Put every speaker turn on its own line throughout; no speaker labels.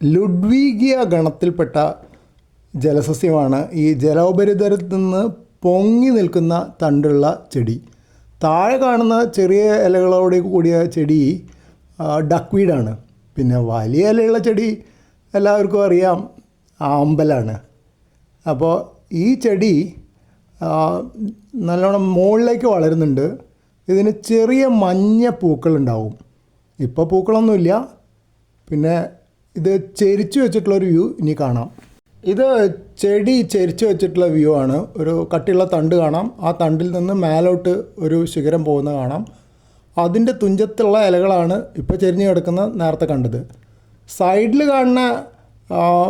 ലുഡ്വീഗിയ ഗണത്തിൽപ്പെട്ട ജലസസ്യമാണ് ഈ ജലോപരിതലത്തിൽ നിന്ന് പൊങ്ങി നിൽക്കുന്ന തണ്ടുള്ള ചെടി. താഴെ കാണുന്ന ചെറിയ ഇലകളോട് കൂടിയ ചെടി ഡക്വീഡാണ് പിന്നെ വലിയ ഇലയുള്ള ചെടി എല്ലാവർക്കും അറിയാം ആമ്പലാണ്. അപ്പോൾ ഈ ചെടി നല്ലോണം മുകളിലേക്ക് വളരുന്നുണ്ട്. ഇതിന് ചെറിയ മഞ്ഞ പൂക്കളുണ്ടാവും. ഇപ്പോൾ പൂക്കളൊന്നുമില്ല. പിന്നെ ഇത് ചെരിച്ചു വെച്ചിട്ടുള്ളൊരു വ്യൂ ഇനി കാണാം. ഇത് ചെടി ചെരിച്ചു വെച്ചിട്ടുള്ള വ്യൂ ആണ്. ഒരു കട്ടിയുള്ള തണ്ട് കാണാം. ആ തണ്ടിൽ നിന്ന് മേലോട്ട് ഒരു ശിഖരം പോകുന്നത് കാണാം. അതിന്റെ തുഞ്ചത്തുള്ള ഇലകളാണ് ഇപ്പോൾ ചെരിഞ്ഞ് കിടക്കുന്ന നേരത്തെ കണ്ടത്. സൈഡിൽ കാണുന്ന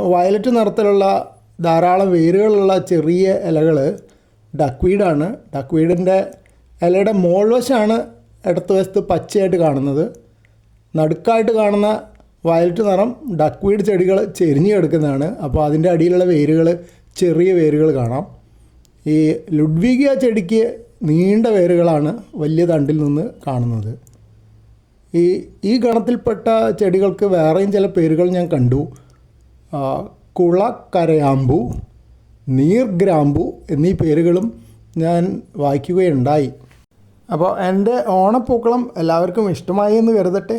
വയലറ്റ് നിറത്തിലുള്ള ധാരാളം വേരുകളുള്ള ചെറിയ ഇലകൾ ഡക്വീഡാണ്. ഡക്വീഡിന്റെ ഇലയുടെ മോൾവശമാണ് ഇടത്തുവശത്ത് പച്ചയായിട്ട് കാണുന്നത്. നടുക്കായിട്ട് കാണുന്ന വയലറ്റ് നിറം ഡക്വീഡ് ചെടികൾ ചെരിഞ്ഞ് കിടക്കുന്നതാണ് അപ്പോൾ അതിന്റെ അടിയിലുള്ള വേരുകൾ ചെറിയ വേരുകൾ കാണാം. ഈ ലുഡ്വിഗിയ ചെടിക്ക് നീണ്ട വേരുകളാണ് വലിയ തണ്ടിൽ നിന്ന് കാണുന്നത്. ഈ ഈ ഗണത്തിൽപ്പെട്ട ചെടികൾക്ക് വേറെയും ചില പേരുകൾ ഞാൻ കണ്ടു. കുളക്കരയാമ്പു നീർഗ്രാമ്പു എന്നീ പേരുകളും ഞാൻ വായിക്കുകയുണ്ടായി. അപ്പോൾ എന്റെ ഓണപ്പൂക്കളം എല്ലാവർക്കും ഇഷ്ടമായി എന്ന് കരുതട്ടെ.